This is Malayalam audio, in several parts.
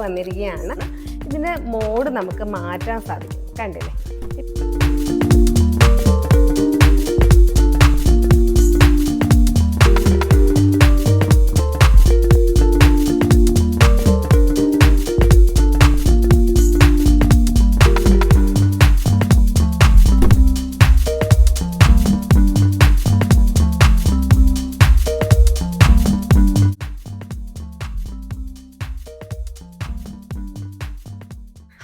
വന്നിരിക്കുകയാണ്. ഇതിന്റെ മോഡ് നമുക്ക് മാറ്റാൻ സാധിക്കും. കണ്ടില്ലേ?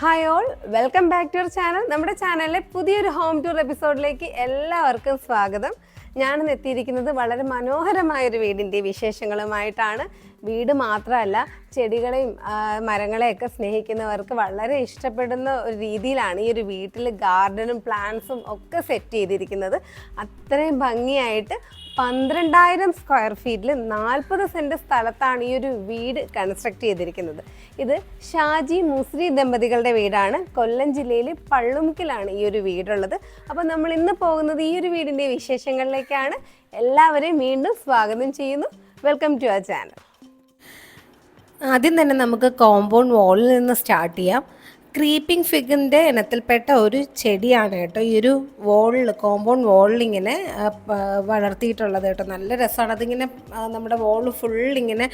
Hi all welcome back to your channel നമ്മുടെ ചാനലിലെ പുതിയൊരു ഹോം ടൂർ എപ്പിസോഡിലേക്ക് എല്ലാവർക്കും സ്വാഗതം. ഞാനിന്ന് എത്തിയിരിക്കുന്നത് വളരെ മനോഹരമായ ഒരു വീടിന്റെ വിശേഷങ്ങളുമായിട്ടാണ്. വീട് മാത്രമല്ല ചെടികളെയും മരങ്ങളെയൊക്കെ സ്നേഹിക്കുന്നവർക്ക് വളരെ ഇഷ്ടപ്പെടുന്ന ഒരു രീതിയിലാണ് ഈ ഒരു വീട്ടിൽ ഗാർഡനും പ്ലാന്റ്സും ഒക്കെ സെറ്റ് ചെയ്തിരിക്കുന്നത്. അത്രയും ഭംഗിയായിട്ട് പന്ത്രണ്ടായിരം സ്ക്വയർ ഫീറ്റിൽ നാൽപ്പത് സെന്റ് സ്ഥലത്താണ് ഈ ഒരു വീട് കൺസ്ട്രക്ട് ചെയ്തിരിക്കുന്നത്. ഇത് ഷാജി മുസ്രി ദമ്പതികളുടെ വീടാണ്. കൊല്ലം ജില്ലയിലെ പള്ളുമുക്കിലാണ് ഈ ഒരു വീടുള്ളത്. അപ്പോൾ നമ്മൾ ഇന്ന് പോകുന്നത് ഈ ഒരു വീടിന്റെ വിശേഷങ്ങളിലേക്കാണ്. എല്ലാവരെയും വീണ്ടും സ്വാഗതം ചെയ്യുന്നു. വെൽക്കം ടു അവർ ചാനൽ ആദ്യം തന്നെ നമുക്ക് കോമ്പൗണ്ട് വാളിൽ നിന്ന് സ്റ്റാർട്ട് ചെയ്യാം. ക്രീപ്പിംഗ് ഫിഗിന്റെ ഇനത്തിൽപ്പെട്ട ഒരു ചെടിയാണ് കേട്ടോ. ഈ ഒരു വോളിൽ കോമ്പൗണ്ട് പ- വളർത്തിയിട്ടുള്ളത് കേട്ടോ. നല്ല രസമാണ്. അതിങ്ങനെ നമ്മുടെ വോൾ ഫുൾ ഇങ്ങനെ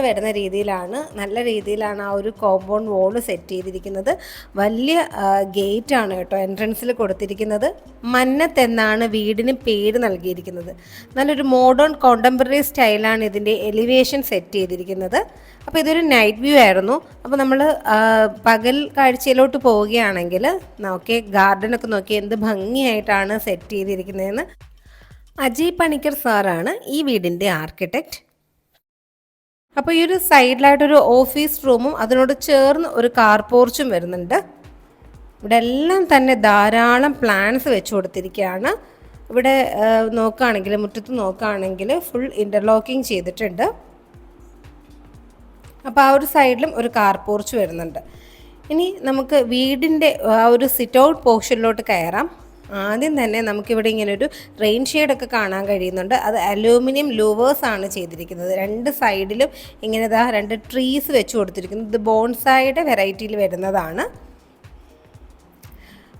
വരുന്ന രീതിയിലാണ് നല്ല രീതിയിലാണ് ആ ഒരു കോമ്പൗണ്ട് വോൾ സെറ്റ് ചെയ്തിരിക്കുന്നത്. വലിയ ഗേറ്റ് ആണ് കേട്ടോ എൻട്രൻസിൽ കൊടുത്തിരിക്കുന്നത്. മന്നത്ത് എന്നാണ് വീടിന് പേര് നൽകിയിരിക്കുന്നത്. നല്ലൊരു മോഡേൺ കോണ്ടംപററി സ്റ്റൈലാണ് ഇതിന്റെ എലിവേഷൻ സെറ്റ് ചെയ്തിരിക്കുന്നത്. അപ്പോൾ ഇതൊരു നൈറ്റ് വ്യൂ ആയിരുന്നു. അപ്പോൾ നമ്മൾ പകൽ കാഴ്ചയിലോട്ട് പോവുകയാണെങ്കിൽ നോക്കി ഗാർഡനൊക്കെ നോക്കി എന്ത് ഭംഗിയായിട്ടാണ് സെറ്റ് ചെയ്തിരിക്കുന്നതെന്ന് അജയ് പണിക്കർ സാറാണ് ഈ വീടിന്റെ ആർക്കിടെക്റ്റ് അപ്പോൾ ഈ ഒരു സൈഡിലായിട്ടൊരു ഓഫീസ് റൂമും അതിനോട് ചേർന്ന് ഒരു കാർ പോർച്ചും വരുന്നുണ്ട്. ഇവിടെ എല്ലാം തന്നെ ധാരാളം പ്ലാൻസ് വെച്ച് കൊടുത്തിരിക്കുകയാണ്. ഇവിടെ നോക്കുകയാണെങ്കിൽ മുറ്റത്ത് നോക്കുകയാണെങ്കിൽ ഫുൾ ഇന്റർലോക്കിംഗ് ചെയ്തിട്ടുണ്ട്. അപ്പോൾ ആ ഒരു സൈഡിലും ഒരു കാർ പോർച്ച് വരുന്നുണ്ട്. ഇനി നമുക്ക് വീടിന്റെ ആ ഒരു സിറ്റ് ഔട്ട് പോർഷനിലോട്ട് കയറാം. ആദ്യം തന്നെ നമുക്കിവിടെ ഇങ്ങനെ ഒരു റെയിൻ ഷെയ്ഡൊക്കെ കാണാൻ കഴിയുന്നുണ്ട്. അത് അലൂമിനിയം ലൂവേഴ്സ് ആണ് ചെയ്തിരിക്കുന്നത്. രണ്ട് സൈഡിലും ഇങ്ങനെ ഇതാ രണ്ട് ട്രീസ് വെച്ച് കൊടുത്തിരിക്കുന്നത് ഇത് ബോൺസായുടെ വെറൈറ്റിയിൽ വരുന്നതാണ്.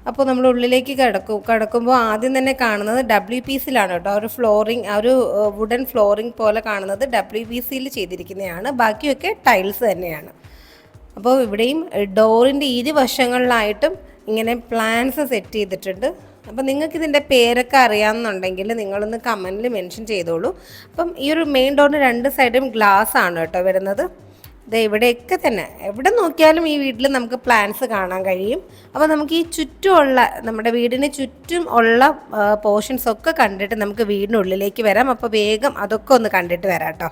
അപ്പോൾ നമ്മൾ ഉള്ളിലേക്ക് കിടക്കും കിടക്കുമ്പോൾ ആദ്യം തന്നെ കാണുന്നത് ഡബ്ല്യു പി സിയിലാണ് കേട്ടോ. ഒരു ഫ്ലോറിങ് ഒരു വുഡൻ ഫ്ലോറിങ് പോലെ കാണുന്നത് ഡബ്ല്യു പി സിയിൽ ചെയ്തിരിക്കുന്നതാണ്. ബാക്കിയൊക്കെ ടൈൽസ് തന്നെയാണ്. അപ്പോൾ ഇവിടെയും ഡോറിന്റെ ഇരുവശങ്ങളിലായിട്ടും ഇങ്ങനെ പ്ലാൻസ് സെറ്റ് ചെയ്തിട്ടുണ്ട്. അപ്പം നിങ്ങൾക്ക് ഇതിന്റെ പേരൊക്കെ അറിയാമെന്നുണ്ടെങ്കിൽ നിങ്ങളൊന്ന് കമന്റിൽ മെൻഷൻ ചെയ്തോളൂ. അപ്പം ഈ ഒരു മെയിൻ ഡോറിന് രണ്ട് സൈഡും ഗ്ലാസ് ആണ് കേട്ടോ വരുന്നത്. ഇത് ഇവിടെയൊക്കെ തന്നെ. എവിടെ നോക്കിയാലും ഈ വീട്ടിൽ നമുക്ക് പ്ലാന്റ്സ് കാണാൻ കഴിയും. അപ്പോൾ നമുക്ക് ഈ ചുറ്റുമുള്ള നമ്മുടെ വീടിന് ചുറ്റും ഉള്ള പോർഷൻസ് ഒക്കെ കണ്ടിട്ട് നമുക്ക് വീടിനുള്ളിലേക്ക് വരാം. അപ്പോൾ വേഗം അതൊക്കെ ഒന്ന് കണ്ടിട്ട് വരാം കേട്ടോ.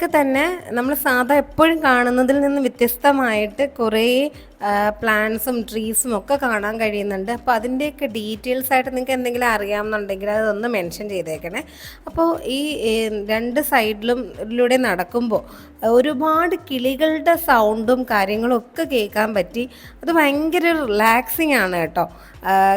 ഇവിടെയൊക്കെ തന്നെ നമ്മൾ സാധാ എപ്പോഴും കാണുന്നതിൽ നിന്ന് വ്യത്യസ്തമായിട്ട് കുറേ പ്ലാന്റ്സും ട്രീസും ഒക്കെ കാണാൻ കഴിയുന്നുണ്ട്. അപ്പോൾ അതിന്റെയൊക്കെ ഡീറ്റെയിൽസ് ആയിട്ട് നിങ്ങൾക്ക് എന്തെങ്കിലും അറിയാമെന്നുണ്ടെങ്കിൽ അതൊന്ന് മെൻഷൻ ചെയ്തേക്കണേ. അപ്പോൾ ഈ രണ്ട് സൈഡിലും ലൂടെ നടക്കുമ്പോൾ ഒരുപാട് കിളികളുടെ സൗണ്ടും കാര്യങ്ങളും ഒക്കെ കേൾക്കാൻ പറ്റി. അത് ഭയങ്കര റിലാക്സിങ് ആണ് കേട്ടോ.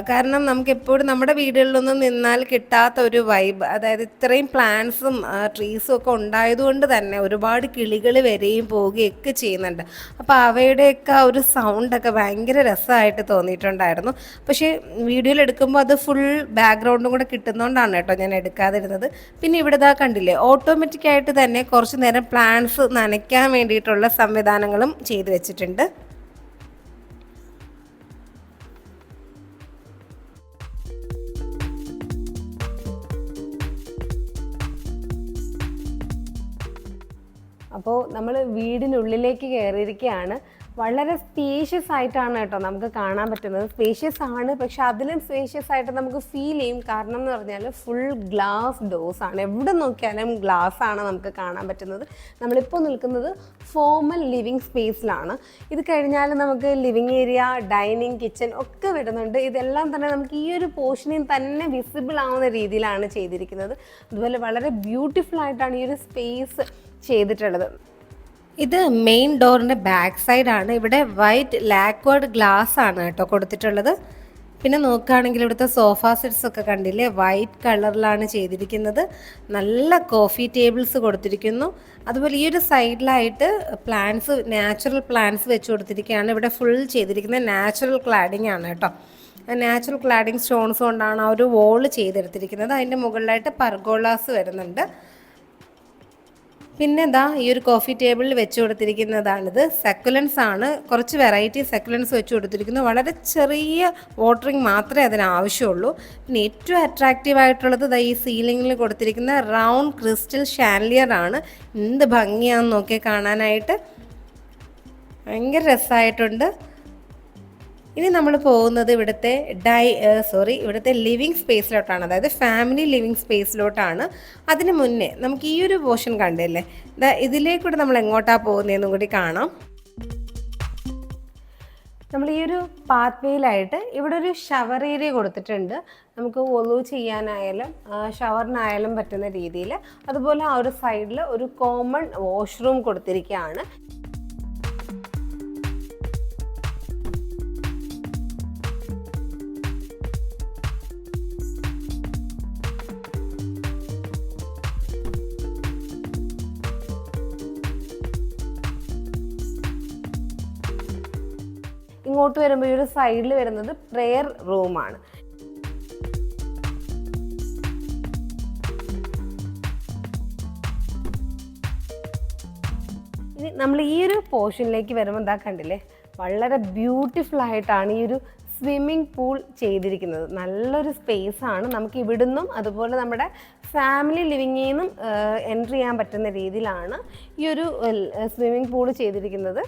കാരണം നമുക്ക് എപ്പോഴും നമ്മുടെ വീടുകളിലൊന്നും നിന്നാൽ കിട്ടാത്ത ഒരു വൈബ് അതായത് ഇത്രയും പ്ലാന്റ്സും ട്രീസും ഒക്കെ ഉണ്ടായതുകൊണ്ട് തന്നെ ഒരുപാട് കിളികൾ വരികയും പോവുകയും ഒക്കെ ചെയ്യുന്നുണ്ട്. അപ്പോൾ അവയുടെയൊക്കെ ഒരു സൗണ്ടൊക്കെ ഭയങ്കര രസമായിട്ട് തോന്നിയിട്ടുണ്ടായിരുന്നു. പക്ഷേ വീഡിയോയിൽ എടുക്കുമ്പോൾ അത് ഫുൾ ബാക്ക്ഗ്രൗണ്ടും കൂടെ കിട്ടുന്നതുകൊണ്ടാണ് കേട്ടോ ഞാൻ എടുക്കാതിരുന്നത്. പിന്നെ ഇവിടെ ഇതാ കണ്ടില്ലേ ഓട്ടോമാറ്റിക് ആയിട്ട് തന്നെ കുറച്ച് നേരം പ്ലാന്റ്സ് നനയ്ക്കാൻ വേണ്ടിയിട്ടുള്ള സംവിധാനങ്ങളും ചെയ്തു വെച്ചിട്ടുണ്ട്. അപ്പോൾ നമ്മൾ വീടിനുള്ളിലേക്ക് കയറിയിരിക്കുകയാണ് വളരെ സ്പേഷ്യസ് ആയിട്ടാണ് കേട്ടോ നമുക്ക് കാണാൻ പറ്റുന്നത്. സ്പേഷ്യസ് ആണ് പക്ഷെ അതിലും സ്പേഷ്യസ് ആയിട്ട് നമുക്ക് ഫീൽ ചെയ്യും. കാരണം എന്ന് പറഞ്ഞാൽ ഫുൾ ഗ്ലാസ് ഡോസ് ആണ്. എവിടെ നോക്കിയാലും ഗ്ലാസ് ആണ് നമുക്ക് കാണാൻ പറ്റുന്നത്. നമ്മളിപ്പോൾ നിൽക്കുന്നത് ഫോമൽ ലിവിങ് സ്പേസിലാണ് ഇത് കഴിഞ്ഞാൽ നമുക്ക് ലിവിങ് ഏരിയ ഡൈനിങ് കിച്ചൺ ഒക്കെ വരുന്നുണ്ട്. ഇതെല്ലാം തന്നെ നമുക്ക് ഈ ഒരു പോർഷനിൽ തന്നെ വിസിബിൾ ആവുന്ന രീതിയിലാണ് ചെയ്തിരിക്കുന്നത്. അതുപോലെ വളരെ ബ്യൂട്ടിഫുൾ ആയിട്ടാണ് ഈ ഒരു സ്പേസ് ചെയ്തിട്ടുള്ളത്. ഇത് മെയിൻ ഡോറിന്റെ ബാക്ക് സൈഡാണ് ഇവിടെ വൈറ്റ് ലാക്വേർഡ് ഗ്ലാസ് ആണ് കേട്ടോ കൊടുത്തിട്ടുള്ളത്. പിന്നെ നോക്കുകയാണെങ്കിൽ ഇവിടുത്തെ സോഫ സെറ്റ്സ് ഒക്കെ കണ്ടില്ലേ? വൈറ്റ് കളറിലാണ് ചെയ്തിരിക്കുന്നത്. നല്ല കോഫി ടേബിൾസ് കൊടുത്തിരിക്കുന്നു. അതുപോലെ ഈ ഒരു സൈഡിലായിട്ട് പ്ലാന്റ്സ് നാച്ചുറൽ പ്ലാന്റ്സ് വെച്ച് കൊടുത്തിരിക്കുകയാണ്. ഇവിടെ ഫുൾ ചെയ്തിരിക്കുന്നത് നാച്ചുറൽ ക്ലാഡിംഗ് ആണ് കേട്ടോ. നാച്ചുറൽ ക്ലാഡിംഗ് സ്റ്റോൺസ് കൊണ്ടാണ് ആ ഒരു വോൾ ചെയ്തെടുത്തിരിക്കുന്നത്. അതിന്റെ മുകളിലായിട്ട് പർഗോളാസ് വരുന്നുണ്ട്. പിന്നെ എന്താ ഈ ഒരു കോഫി ടേബിളിൽ വെച്ച് കൊടുത്തിരിക്കുന്നതാണിത്. സെക്കുലൻസ് ആണ്. കുറച്ച് വെറൈറ്റി സെക്കുലൻസ് വെച്ച് കൊടുത്തിരിക്കുന്നു. വളരെ ചെറിയ വാട്ടറിങ് മാത്രമേ അതിന് ആവശ്യമുള്ളൂ. പിന്നെ ഏറ്റവും അട്രാക്റ്റീവ് ആയിട്ടുള്ളത് ദാ ഈ സീലിങ്ങിൽ കൊടുത്തിരിക്കുന്ന റൗണ്ട് ക്രിസ്റ്റൽ ഷാൻലിയർ ആണ്. എന്ത് ഭംഗിയാണെന്ന് നോക്കി കാണാനായിട്ട്. ഭയങ്കര രസമായിട്ടുണ്ട് ഇനി നമ്മൾ പോകുന്നത് ഇവിടുത്തെ ഡൈ സോറി ഇവിടുത്തെ ലിവിങ് സ്പേസിലോട്ടാണ് അതായത് ഫാമിലി ലിവിങ് സ്പേസിലോട്ടാണ് അതിന് മുന്നേ നമുക്ക് ഈ ഒരു പോർഷൻ കണ്ടില്ലേ? ഇതിലേക്കൂടെ നമ്മൾ എങ്ങോട്ടാണ് പോകുന്നതെന്നും കൂടി കാണാം. നമ്മൾ ഈ ഒരു പാത്വേയിലായിട്ട് ഇവിടെ ഒരു ഷവർ ഏരിയ കൊടുത്തിട്ടുണ്ട്. നമുക്ക് ഒലു ചെയ്യാനായാലും ഷവറിനായാലും പറ്റുന്ന രീതിയിൽ. അതുപോലെ ആ ഒരു സൈഡിൽ ഒരു കോമൺ വാഷ്റൂം കൊടുത്തിരിക്കുകയാണ്. ഇങ്ങോട്ട് വരുമ്പോൾ ഈ ഒരു സൈഡിൽ വരുന്നത് പ്രെയർ റൂമാണ് ഇനി നമ്മൾ ഈ ഒരു പോർഷനിലേക്ക് വരുമ്പോൾ എന്താ കണ്ടില്ലേ? വളരെ ബ്യൂട്ടിഫുൾ ആയിട്ടാണ് ഈ ഒരു സ്വിമ്മിംഗ് പൂൾ ചെയ്തിരിക്കുന്നത്. നല്ലൊരു സ്പേസ് ആണ്. നമുക്ക് ഇവിടുന്നും അതുപോലെ നമ്മുടെ ഫാമിലി ലിവിങ്ങിൽ നിന്നും എൻട്രി ചെയ്യാൻ പറ്റുന്ന രീതിയിലാണ് ഈ ഒരു സ്വിമ്മിംഗ് പൂൾ ചെയ്തിരിക്കുന്നത്.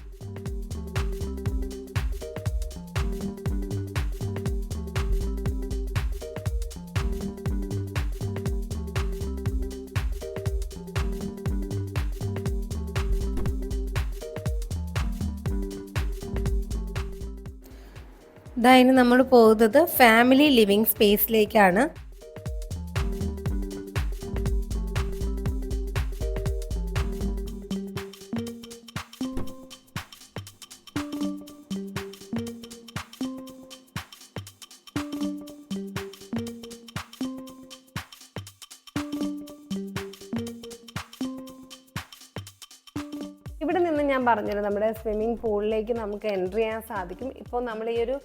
ഇതാ നമ്മൾ പോകുന്നത് ഫാമിലി ലിവിങ് സ്പേസിലേക്കാണ് ഇവിടെ നിന്ന് ഞാൻ പറഞ്ഞത് നമ്മുടെ സ്വിമ്മിംഗ് പൂളിലേക്ക് നമുക്ക് എൻട്രി ചെയ്യാൻ സാധിക്കും. ഇപ്പോൾ നമ്മൾ ഈ ഒരു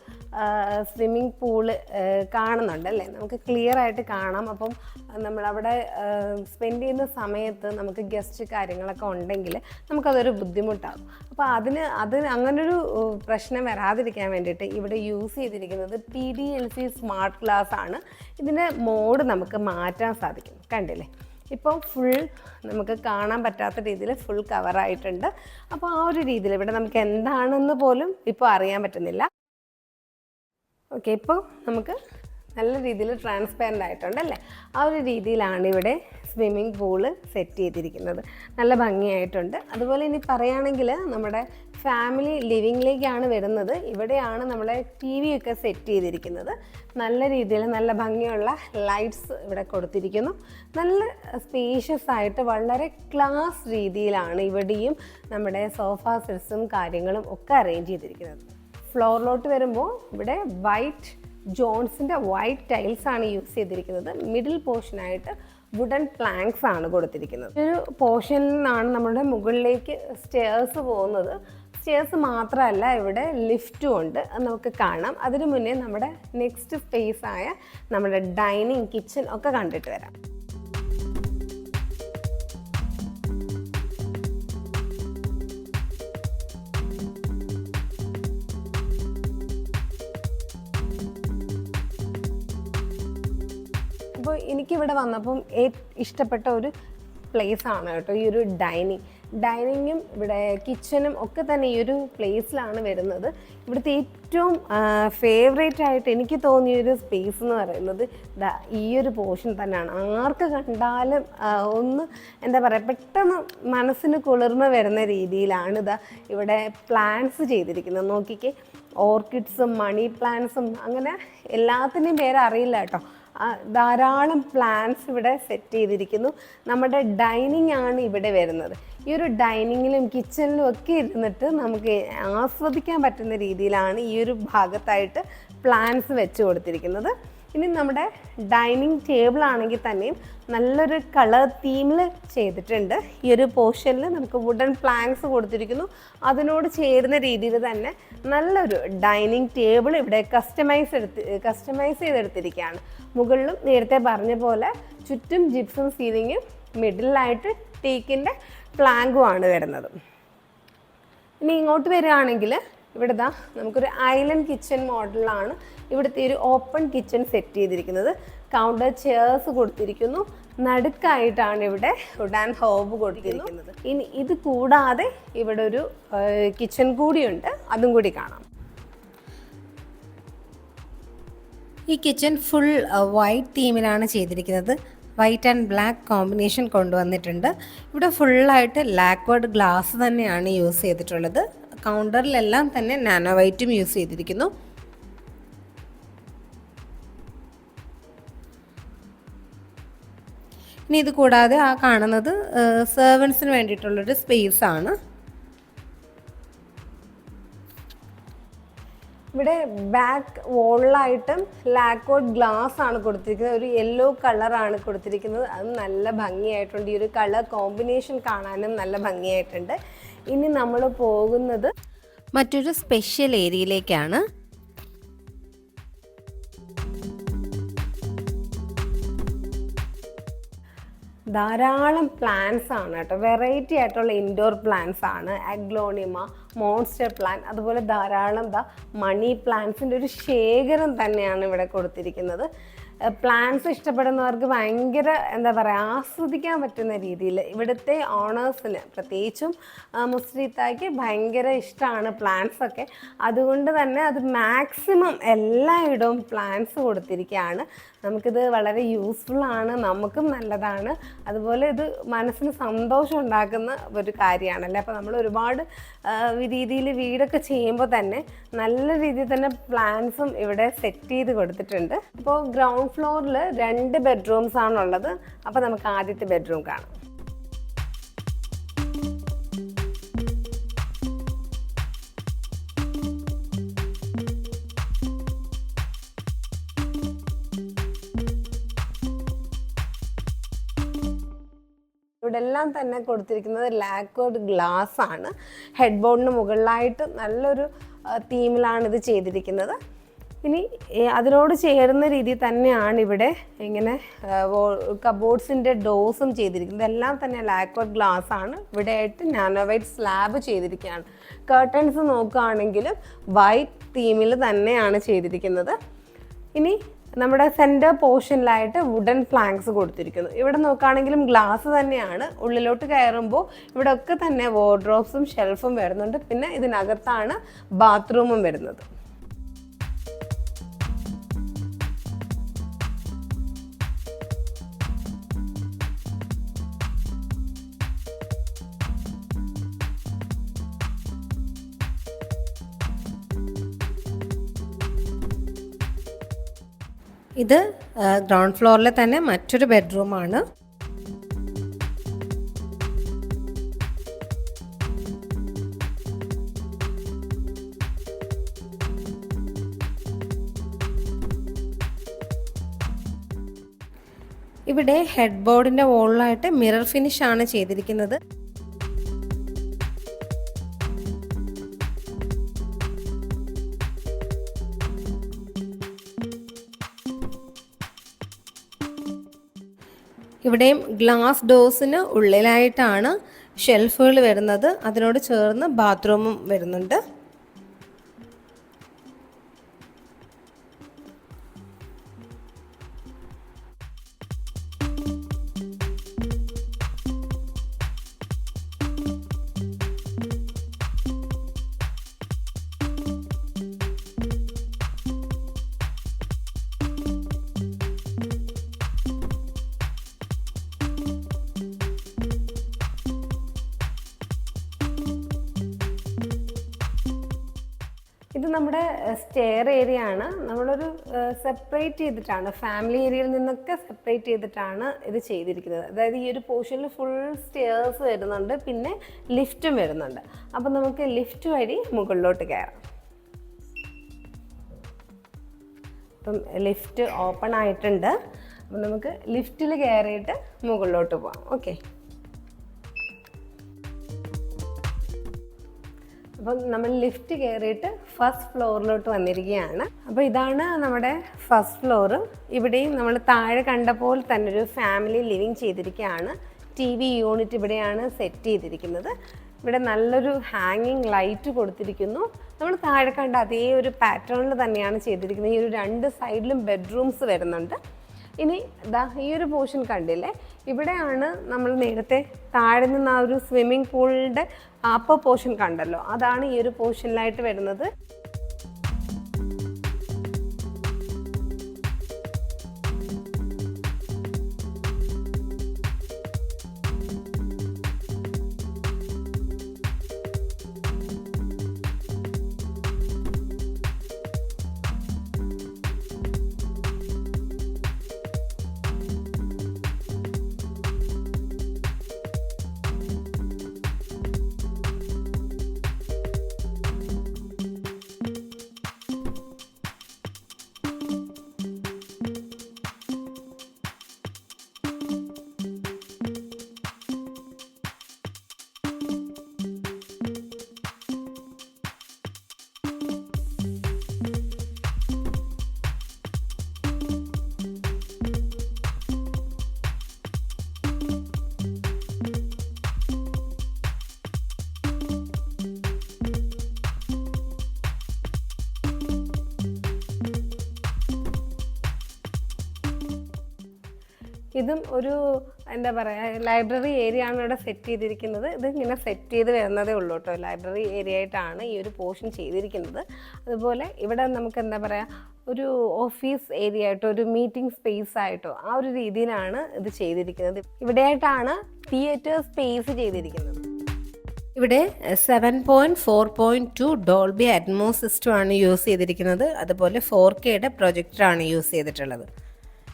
സ്വിമ്മിംഗ് പൂൾ കാണുന്നുണ്ട് അല്ലേ? നമുക്ക് ക്ലിയർ ആയിട്ട് കാണാം. അപ്പം നമ്മളവിടെ സ്പെൻഡ് ചെയ്യുന്ന സമയത്ത് നമുക്ക് ഗസ്റ്റ് കാര്യങ്ങളൊക്കെ ഉണ്ടെങ്കിൽ നമുക്കതൊരു ബുദ്ധിമുട്ടാകും. അപ്പോൾ അതിന് അതിന് അങ്ങനൊരു പ്രശ്നം വരാതിരിക്കാൻ വേണ്ടിയിട്ട് ഇവിടെ യൂസ് ചെയ്തിരിക്കുന്നത് P D L C smart glass ആണ്. ഇതിന്റെ മോഡ് നമുക്ക് മാറ്റാൻ സാധിക്കും. കണ്ടില്ലേ? ഇപ്പോൾ ഫുൾ നമുക്ക് കാണാൻ പറ്റാത്ത രീതിയിൽ ഫുൾ കവറായിട്ടുണ്ട് അപ്പോൾ ആ ഒരു രീതിയിൽ ഇവിടെ നമുക്ക് എന്താണെന്ന് പോലും ഇപ്പോൾ അറിയാൻ പറ്റുന്നില്ല. ഓക്കെ ഇപ്പോൾ നമുക്ക് നല്ല രീതിയിൽ ട്രാൻസ്പെറന്റ് ആയിട്ടുണ്ട് അല്ലേ? ആ ഒരു രീതിയിലാണ് ഇവിടെ സ്വിമ്മിംഗ് പൂൾ സെറ്റ് ചെയ്തിരിക്കുന്നത്. നല്ല ഭംഗിയായിട്ടുണ്ട്. അതുപോലെ ഇനി പറയുകയാണെങ്കിൽ നമ്മുടെ ഫാമിലി ലിവിങ്ങിലേക്കാണ് വരുന്നത്. ഇവിടെയാണ് നമ്മളെ ടി വി ഒക്കെ സെറ്റ് ചെയ്തിരിക്കുന്നത്. നല്ല രീതിയിൽ നല്ല ഭംഗിയുള്ള ലൈറ്റ്സ് ഇവിടെ കൊടുത്തിരിക്കുന്നു. നല്ല സ്പേഷ്യസ് ആയിട്ട് വളരെ ക്ലാസ് രീതിയിലാണ് ഇവിടെയും നമ്മുടെ സോഫ സെറ്റ്സും കാര്യങ്ങളും ഒക്കെ അറേഞ്ച് ചെയ്തിരിക്കുന്നത്. ഫ്ലോറിലോട്ട് വരുമ്പോൾ ഇവിടെ വൈറ്റ് ജോൺസിന്റെ വൈറ്റ് ടൈൽസ് ആണ് യൂസ് ചെയ്തിരിക്കുന്നത്. മിഡിൽ പോർഷനായിട്ട് വുഡൻ പ്ലാങ്ക്സ് ആണ് കൊടുത്തിരിക്കുന്നത്. ഒരു പോർഷനിൽ നിന്നാണ് നമ്മുടെ മുകളിലേക്ക് സ്റ്റെയർസ് പോകുന്നത്. സ്റ്റെയർസ് മാത്രമല്ല ഇവിടെ ലിഫ്റ്റും ഉണ്ട്. നമുക്ക് കാണാം. അതിനു മുന്നേ നമ്മുടെ നെക്സ്റ്റ് സ്പേസ് ആയ നമ്മുടെ ഡൈനിങ് കിച്ചൺ ഒക്കെ കണ്ടിട്ട് വരാം. എനിക്കിവിടെ വന്നപ്പം ഇഷ്ടപ്പെട്ട ഒരു പ്ലേസ് ആണ് കേട്ടോ ഈ ഒരു ഡൈനിങ് ഡൈനിങ്ങും ഇവിടെ കിച്ചണും ഒക്കെ തന്നെ ഈ ഒരു പ്ലേസിലാണ് വരുന്നത്. ഇവിടുത്തെ ഏറ്റവും ഫേവറേറ്റ് ആയിട്ട് എനിക്ക് തോന്നിയ ഒരു സ്പേസ് എന്ന് പറയുന്നത് ഈ ഒരു പോർഷൻ തന്നെയാണ്. ആർക്ക് കണ്ടാലും ഒന്ന് എന്താ പറയുക പെട്ടെന്ന് മനസ്സിന് കുളിർമ വരുന്ന രീതിയിലാണ് ഇവിടെ പ്ലാന്റ്സ് ചെയ്തിരിക്കുന്നത്. നോക്കിക്കേ ഓർക്കിഡ്സും മണി പ്ലാന്റ്സും അങ്ങനെ എല്ലാത്തിനെയും പേര് അറിയില്ല കേട്ടോ. ധാരാളം പ്ലാൻസ് ഇവിടെ സെറ്റ് ചെയ്തിരിക്കുന്നു. നമ്മുടെ ഡൈനിങ് ആണ് ഇവിടെ വരുന്നത്. ഈ ഒരു ഡൈനിങ്ങിലും കിച്ചണിലും ഒക്കെ ഇരുന്നിട്ട് നമുക്ക് ആസ്വദിക്കാൻ പറ്റുന്ന രീതിയിലാണ് ഈ ഒരു ഭാഗത്തായിട്ട് പ്ലാൻസ് വെച്ച് കൊടുത്തിരിക്കുന്നത്. ഇനി നമ്മുടെ ഡൈനിങ് ടേബിൾ ആണെങ്കിൽ തന്നെയും നല്ലൊരു കളർ തീമിൽ ചെയ്തിട്ടുണ്ട്. ഈ ഒരു പോർഷനിൽ നമുക്ക് വുഡൻ പ്ലാങ്ക്സ് കൊടുത്തിരിക്കുന്നു. അതിനോട് ചേരുന്ന രീതിയിൽ തന്നെ നല്ലൊരു ഡൈനിങ് ടേബിൾ ഇവിടെ കസ്റ്റമൈസ് എടുത്ത് കസ്റ്റമൈസ് ചെയ്തെടുത്തിരിക്കുകയാണ്. മുകളിലും നേരത്തെ പറഞ്ഞ പോലെ ചുറ്റും ജിപ്സും സീലിങ്ങും മിഡിലായിട്ട് ടീക്കിന്റെ പ്ലാങ്കുമാണ് വരുന്നത്. ഇനി ഇങ്ങോട്ട് വരികയാണെങ്കിൽ ഇവിടെ ദാ നമുക്കൊരു ഐലൻഡ് കിച്ചൺ മോഡലാണ് ഇവിടുത്തെ ഒരു ഓപ്പൺ കിച്ചൺ സെറ്റ് ചെയ്തിരിക്കുന്നത്. കൗണ്ടർ ചെയർസ് കൊടുത്തിരിക്കുന്നു. നടുക്കായിട്ടാണ് ഇവിടെ വുഡൻ ഹോബ് കൊടുത്തിരിക്കുന്നത്. ഇനി ഇത് കൂടാതെ ഇവിടെ ഒരു കിച്ചൺ കൂടിയുണ്ട്. അതും കൂടി കാണാം. ഈ കിച്ചൺ ഫുൾ വൈറ്റ് തീമിലാണ് ചെയ്തിരിക്കുന്നത്. വൈറ്റ് ആൻഡ് ബ്ലാക്ക് കോമ്പിനേഷൻ കൊണ്ടുവന്നിട്ടുണ്ട്. ഇവിടെ ഫുള്ളായിട്ട് ലാക്വേർഡ് ഗ്ലാസ് തന്നെയാണ് യൂസ് ചെയ്തിട്ടുള്ളത്. കൗണ്ടറിലെല്ലാം തന്നെ നാനോ വൈറ്റും യൂസ് ചെയ്തിരിക്കുന്നു. ഇനി ഇത് കൂടാതെ ആ കാണുന്നത് സെർവൻസിന് വേണ്ടിയിട്ടുള്ളൊരു സ്പേസ് ആണ്. ഇവിടെ ബാക്ക് വോളിലായിട്ടും ലാക്കോഡ് ഗ്ലാസ് ആണ് കൊടുത്തിരിക്കുന്നത്. ഒരു യെല്ലോ കളറാണ് കൊടുത്തിരിക്കുന്നത്. അത് നല്ല ഭംഗിയായിട്ടുണ്ട്. ഈ ഒരു കളർ കോമ്പിനേഷൻ കാണാനും നല്ല ഭംഗിയായിട്ടുണ്ട്. ഇനി നമ്മൾ പോകുന്നത് മറ്റൊരു സ്പെഷ്യൽ ഏരിയയിലേക്കാണ്. ധാരാളം പ്ലാന്റ്സ് ആണ് കേട്ടോ. വെറൈറ്റി ആയിട്ടുള്ള ഇൻഡോർ പ്ലാന്റ്സ് ആണ്. അഗ്ലോണിമ മോൺസ്റ്റർ പ്ലാൻ അതുപോലെ ധാരാളം ദ മണി പ്ലാന്റ്സിന്റെ ഒരു ശേഖരം തന്നെയാണ് ഇവിടെ കൊടുത്തിരിക്കുന്നത്. പ്ലാന്റ്സ് ഇഷ്ടപ്പെടുന്നവർക്ക് ഭയങ്കര എന്താ പറയുക ആസ്വദിക്കാൻ പറ്റുന്ന രീതിയിൽ ഇവിടുത്തെ ഓണേഴ്സിന് പ്രത്യേകിച്ചും മുസ്ലിത്തായ്ക്ക് ഭയങ്കര ഇഷ്ടമാണ് പ്ലാന്റ്സ് ഒക്കെ. അതുകൊണ്ട് തന്നെ അത് മാക്സിമം എല്ലായിടവും പ്ലാന്റ്സ് കൊടുത്തിരിക്കുകയാണ് നമുക്കിത് വളരെ യൂസ്ഫുൾ ആണ് നമുക്കും നല്ലതാണ്. അതുപോലെ ഇത് മനസ്സിന് സന്തോഷം ഉണ്ടാക്കുന്ന ഒരു കാര്യമാണല്ലേ? അപ്പോൾ നമ്മൾ ഒരുപാട് രീതിയിൽ വീടൊക്കെ ചെയ്യുമ്പോൾ തന്നെ നല്ല രീതിയിൽ തന്നെ പ്ലാൻസും ഇവിടെ സെറ്റ് ചെയ്ത് കൊടുത്തിട്ടുണ്ട്. ഇപ്പോൾ ഗ്രൗണ്ട് ഫ്ലോറിൽ രണ്ട് ബെഡ്റൂംസ് ആണുള്ളത്. അപ്പോൾ നമുക്ക് ആദ്യത്തെ ബെഡ്റൂം കാണാം. ഇവിടെ എല്ലാം തന്നെ കൊടുത്തിരിക്കുന്നത് ലാക്വേർഡ് ഗ്ലാസ് ആണ്. ഹെഡ്ബോർഡിന് മുകളിലായിട്ട് നല്ലൊരു തീമിലാണ് ഇത് ചെയ്തിരിക്കുന്നത്. ഇനി അതിനോട് ചേരുന്ന രീതിയിൽ തന്നെയാണ് ഇവിടെ ഇങ്ങനെ കബോർഡ്സിന്റെ ഡോസും ചെയ്തിരിക്കുന്നത്. എല്ലാം തന്നെ ലാക്വർ ഗ്ലാസ് ആണ്. ഇവിടെ ആയിട്ട് നാനോവൈറ്റ് സ്ലാബ് ചെയ്തിരിക്കുകയാണ്. കർട്ടൻസ് നോക്കുകയാണെങ്കിലും വൈറ്റ് തീമിൽ തന്നെയാണ് ചെയ്തിരിക്കുന്നത്. ഇനി നമ്മുടെ സെന്റർ പോർഷനിലായിട്ട് വുഡൻ പ്ലാങ്ക്സ് കൊടുത്തിരിക്കുന്നു. ഇവിടെ നോക്കുകയാണെങ്കിലും ഗ്ലാസ് തന്നെയാണ്. ഉള്ളിലോട്ട് കയറുമ്പോൾ ഇവിടെ ഒക്കെ തന്നെ വാർഡ്രോബ്സും ഷെൽഫും വരുന്നുണ്ട്. പിന്നെ ഇതിനകത്താണ് ബാത്റൂമും വരുന്നത്. ഇത് ഗ്രൗണ്ട് ഫ്ലോറിലെ തന്നെ മറ്റൊരു ബെഡ്റൂമാണ് ഇവിടെ ഹെഡ് ബോർഡിന്റെ വോളിലായിട്ട് മിറർ ഫിനിഷ് ആണ് ചെയ്തിരിക്കുന്നത്. ഇവിടെയും ഗ്ലാസ് ഡോസിന് ഉള്ളിലായിട്ടാണ് ഷെൽഫുകൾ വരുന്നത്. അതിനോട് ചേർന്ന് ബാത്റൂമും വരുന്നുണ്ട്. ഇത് നമ്മുടെ സ്റ്റെയർ ഏരിയ ആണ്. നമ്മളൊരു സെപ്പറേറ്റ് ചെയ്തിട്ടാണ് ഫാമിലി ഏരിയയിൽ നിന്നൊക്കെ സെപ്പറേറ്റ് ചെയ്തിട്ടാണ് ഇത് ചെയ്തിരിക്കുന്നത്. അതായത് ഈ ഒരു പോർഷനിൽ ഫുൾ സ്റ്റെയർസ് വരുന്നുണ്ട് പിന്നെ ലിഫ്റ്റും വരുന്നുണ്ട്. അപ്പം നമുക്ക് ലിഫ്റ്റ് വഴി മുകളിലോട്ട് കയറാം. അപ്പം ലിഫ്റ്റ് ഓപ്പൺ ആയിട്ടുണ്ട്. അപ്പം നമുക്ക് ലിഫ്റ്റിൽ കയറിയിട്ട് മുകളിലോട്ട് പോകാം ഓക്കെ അപ്പം നമ്മൾ ലിഫ്റ്റ് കയറിയിട്ട് ഫസ്റ്റ് ഫ്ലോറിലോട്ട് വന്നിരിക്കുകയാണ്. അപ്പോൾ ഇതാണ് നമ്മുടെ ഫസ്റ്റ് ഫ്ലോർ ഇവിടെയും നമ്മൾ താഴെ കണ്ട പോലെ തന്നെ ഒരു ഫാമിലി ലിവിങ് ചെയ്തിരിക്കുകയാണ്. ടി വി യൂണിറ്റ് ഇവിടെയാണ് സെറ്റ് ചെയ്തിരിക്കുന്നത്. ഇവിടെ നല്ലൊരു ഹാങ്ങിങ് ലൈറ്റ് കൊടുത്തിരിക്കുന്നു. നമ്മൾ താഴെ കണ്ട അതേ ഒരു പാറ്റേണിൽ തന്നെയാണ് ചെയ്തിരിക്കുന്നത്. ഈ ഒരു രണ്ട് സൈഡിലും ബെഡ്റൂംസ് വരുന്നുണ്ട്. ഇനി ദാ ഈ ഒരു പോർഷൻ കണ്ടില്ലേ? ഇവിടെയാണ് നമ്മൾ നേരത്തെ താഴെ നിന്ന് ആ ഒരു സ്വിമ്മിംഗ് പൂളിന്റെ അപ്പർ പോർഷൻ കണ്ടല്ലോ. അതാണ് ഈ ഒരു പോർഷനിലായിട്ട് വരുന്നത്. ഇതും ഒരു എന്താ പറയുക ലൈബ്രറി ഏരിയ ആണ് ഇവിടെ സെറ്റ് ചെയ്തിരിക്കുന്നത്. ഇത് ഇങ്ങനെ സെറ്റ് ചെയ്ത് വരുന്നതേ ഉള്ളൂ കേട്ടോ. ലൈബ്രറി ഏരിയ ആയിട്ടാണ് ഈ ഒരു പോർഷൻ ചെയ്തിരിക്കുന്നത്. അതുപോലെ ഇവിടെ നമുക്ക് എന്താ പറയുക ഒരു ഓഫീസ് ഏരിയ ആയിട്ടോ ഒരു മീറ്റിംഗ് സ്പേസ് ആയിട്ടോ ആ ഒരു രീതിയിലാണ് ഇത് ചെയ്തിരിക്കുന്നത്. ഇവിടെയായിട്ടാണ് തിയേറ്റർ സ്പേസ് ചെയ്തിരിക്കുന്നത്. ഇവിടെ seven point four point two Dolby Atmos സിസ്റ്റമാണ് യൂസ് ചെയ്തിരിക്കുന്നത്. അതുപോലെ ഫോർ കെയുടെ പ്രൊജക്ടറാണ് യൂസ് ചെയ്തിട്ടുള്ളത്.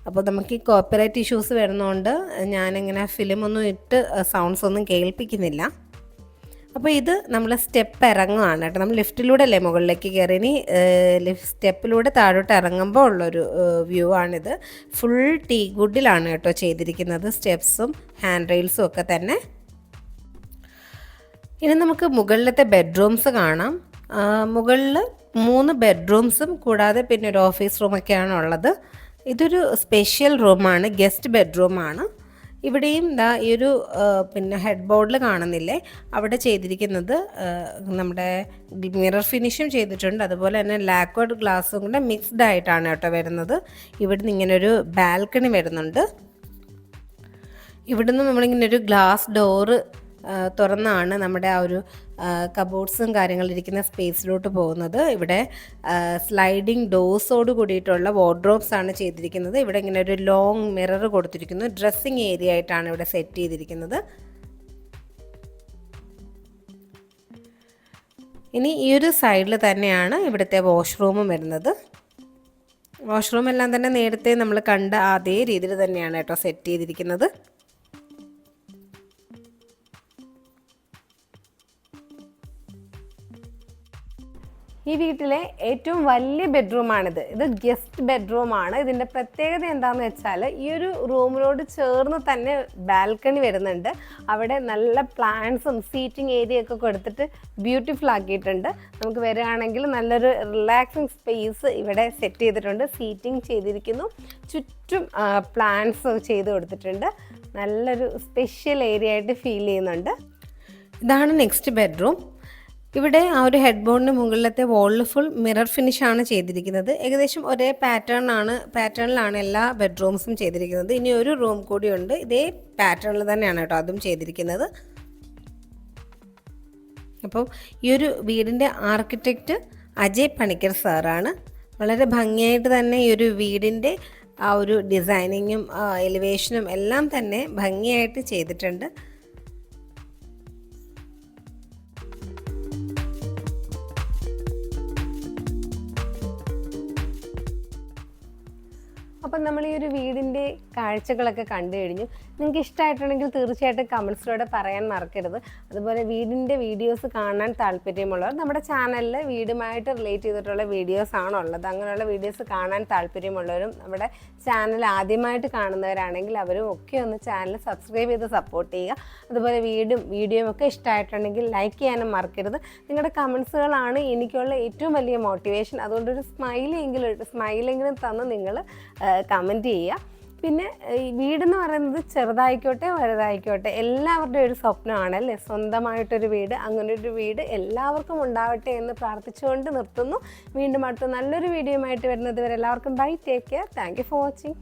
അപ്പോൾ നമുക്ക് ഈ കോപ്പറേറ്റ് ഇഷ്യൂസ് വരുന്നതുകൊണ്ട് ഞാനിങ്ങനെ ഫിലിമൊന്നും ഇട്ട് സൗണ്ട്സ് ഒന്നും കേൾപ്പിക്കുന്നില്ല. അപ്പോൾ ഇത് നമ്മൾ സ്റ്റെപ്പ് ഇറങ്ങുകയാണ് കേട്ടോ. നമ്മൾ ലിഫ്റ്റിലൂടെ അല്ലേ മുകളിലേക്ക് കയറി ഇനി ലിഫ്റ്റ് സ്റ്റെപ്പിലൂടെ താഴോട്ട് ഇറങ്ങുമ്പോൾ ഉള്ളൊരു വ്യൂ ആണിത്. ഫുൾ ടീ ഗുഡിലാണ് കേട്ടോ ചെയ്തിരിക്കുന്നത്. സ്റ്റെപ്സും ഹാൻഡ് റെയിൽസും ഒക്കെ തന്നെ. ഇനി നമുക്ക് മുകളിലത്തെ ബെഡ്റൂംസ് കാണാം. മുകളിൽ മൂന്ന് ബെഡ്റൂംസും കൂടാതെ പിന്നെ ഒരു ഓഫീസ് റൂമൊക്കെയാണ് ഉള്ളത്. ഇതൊരു സ്പെഷ്യൽ റൂമാണ് ഗസ്റ്റ് ബെഡ്റൂമാണ് ഇവിടെയും ദാ ഈ ഒരു പിന്നെ ഹെഡ് ബോർഡിൽ കാണുന്നില്ലേ? അവിടെ ചെയ്തിരിക്കുന്നത് നമ്മുടെ മിറർ ഫിനിഷും ചെയ്തിട്ടുണ്ട്. അതുപോലെ തന്നെ ലാക്വേർഡ് ഗ്ലാസും കൂടെ മിക്സ്ഡ് ആയിട്ടാണ് കേട്ടോ വരുന്നത്. ഇവിടുന്ന് ഇങ്ങനെ ഒരു ബാൽക്കണി വരുന്നുണ്ട്. ഇവിടുന്ന് നമ്മളിങ്ങനെ ഒരു ഗ്ലാസ് ഡോറ് തുറന്നാണ് നമ്മുടെ ആ ഒരു കബോർഡ്സും കാര്യങ്ങളിരിക്കുന്ന സ്പേസിലോട്ട് പോകുന്നത്. ഇവിടെ സ്ലൈഡിങ് ഡോഴ്സോട് കൂടിയിട്ടുള്ള വാർഡ്രോബ്സ് ആണ് ചെയ്തിരിക്കുന്നത്. ഇവിടെ ഇങ്ങനെ ഒരു ലോങ് മിറർ കൊടുത്തിരിക്കുന്നു. ഡ്രസ്സിങ് ഏരിയ ആയിട്ടാണ് ഇവിടെ സെറ്റ് ചെയ്തിരിക്കുന്നത്. ഇനി ഈ ഒരു സൈഡിൽ തന്നെയാണ് ഇവിടുത്തെ വാഷ്റൂമും വരുന്നത്. വാഷ്റൂം എല്ലാം തന്നെ നേരത്തെ നമ്മൾ കണ്ട അതേ രീതിയിൽ തന്നെയാണ് കേട്ടോ സെറ്റ് ചെയ്തിരിക്കുന്നത്. ഈ വീട്ടിലെ ഏറ്റവും വലിയ ബെഡ്റൂമാണിത്. ഇത് ഗസ്റ്റ് ബെഡ്റൂമാണ്. ഇതിന്റെ പ്രത്യേകത എന്താണെന്ന് വെച്ചാൽ ഈ ഒരു റൂമിനോട് ചേർന്ന് തന്നെ ബാൽക്കണി വരുന്നുണ്ട്. അവിടെ നല്ല പ്ലാന്റ്സും സീറ്റിംഗ് ഏരിയ ഒക്കെ കൊടുത്തിട്ട് ബ്യൂട്ടിഫുൾ ആക്കിയിട്ടുണ്ട്. നമുക്ക് വരികയാണെങ്കിൽ നല്ലൊരു റിലാക്സിങ് സ്പേസ് ഇവിടെ സെറ്റ് ചെയ്തിട്ടുണ്ട്. സീറ്റിംഗ് ചെയ്തിരിക്കുന്നു. ചുറ്റും പ്ലാന്റ്സ് ചെയ്ത് കൊടുത്തിട്ടുണ്ട്. നല്ലൊരു സ്പെഷ്യൽ ഏരിയ ആയിട്ട് ഫീൽ ചെയ്യുന്നുണ്ട്. ഇതാണ് നെക്സ്റ്റ് ബെഡ്റൂം. ഇവിടെ ആ ഒരു ഹെഡ് ബോർഡിന് മുകളിലത്തെ വോളിൽ ഫുൾ മിറർ ഫിനിഷ് ആണ് ചെയ്തിരിക്കുന്നത്. ഏകദേശം ഒരേ പാറ്റേൺ ആണ് പാറ്റേണിലാണ് എല്ലാ ബെഡ്റൂംസും ചെയ്തിരിക്കുന്നത്. ഇനി ഒരു റൂം കൂടിയുണ്ട് ഇതേ പാറ്റേണിൽ തന്നെയാണ് കേട്ടോ അതും ചെയ്തിരിക്കുന്നത്. അപ്പോൾ ഈ ഒരു വീടിന്റെ ആർക്കിടെക്റ്റ് അജയ് പണിക്കർ സാറാണ്. വളരെ ഭംഗിയായിട്ട് തന്നെ ഈ ഒരു വീടിന്റെ ആ ഒരു ഡിസൈനിങ്ങും എലിവേഷനും എല്ലാം തന്നെ ഭംഗിയായിട്ട് ചെയ്തിട്ടുണ്ട്. അപ്പം നമ്മൾ ഈ ഒരു വീടിന്റെ കാഴ്ചകളൊക്കെ കണ്ടു കഴിഞ്ഞു. നിങ്ങൾക്ക് ഇഷ്ടമായിട്ടുണ്ടെങ്കിൽ തീർച്ചയായിട്ടും കമൻസിലൂടെ പറയാൻ മറക്കരുത്. അതുപോലെ വീടിന്റെ വീഡിയോസ് കാണാൻ താല്പര്യമുള്ളവർ നമ്മുടെ ചാനലിൽ വീടുമായിട്ട് റിലേറ്റ് ചെയ്തിട്ടുള്ള വീഡിയോസ് ആണ് ഉള്ളത്. അങ്ങനെയുള്ള വീഡിയോസ് കാണാൻ താല്പര്യമുള്ളവരും നമ്മുടെ ചാനൽ ആദ്യമായിട്ട് കാണുന്നവരാണെങ്കിൽ അവരും ഒക്കെ ഒന്ന് ചാനൽ സബ്സ്ക്രൈബ് ചെയ്ത് സപ്പോർട്ട് ചെയ്യുക. അതുപോലെ വീടും വീഡിയോയും ഒക്കെ ഇഷ്ടമായിട്ടുണ്ടെങ്കിൽ ലൈക്ക് ചെയ്യാനും മറക്കരുത്. നിങ്ങളുടെ കമൻസുകളാണ് എനിക്കുള്ള ഏറ്റവും വലിയ മോട്ടിവേഷൻ അതുകൊണ്ട് ഒരു സ്മൈലെങ്കിലും സ്മൈലെങ്കിലും തന്ന് നിങ്ങൾ കമന്റ് ചെയ്യുക. പിന്നെ ഈ വീടെന്ന് പറയുന്നത് ചെറുതായിക്കോട്ടെ വലുതായിക്കോട്ടെ എല്ലാവരുടെയും ഒരു സ്വപ്നമാണല്ലേ? സ്വന്തമായിട്ടൊരു വീട് അങ്ങനെ ഒരു വീട് എല്ലാവർക്കും ഉണ്ടാവട്ടെ എന്ന് പ്രാർത്ഥിച്ചുകൊണ്ട് നിർത്തുന്നു. വീണ്ടും അടുത്ത നല്ലൊരു വീഡിയോയുമായിട്ട് വരുന്നത് വരെ എല്ലാവർക്കും bye take care thank for watching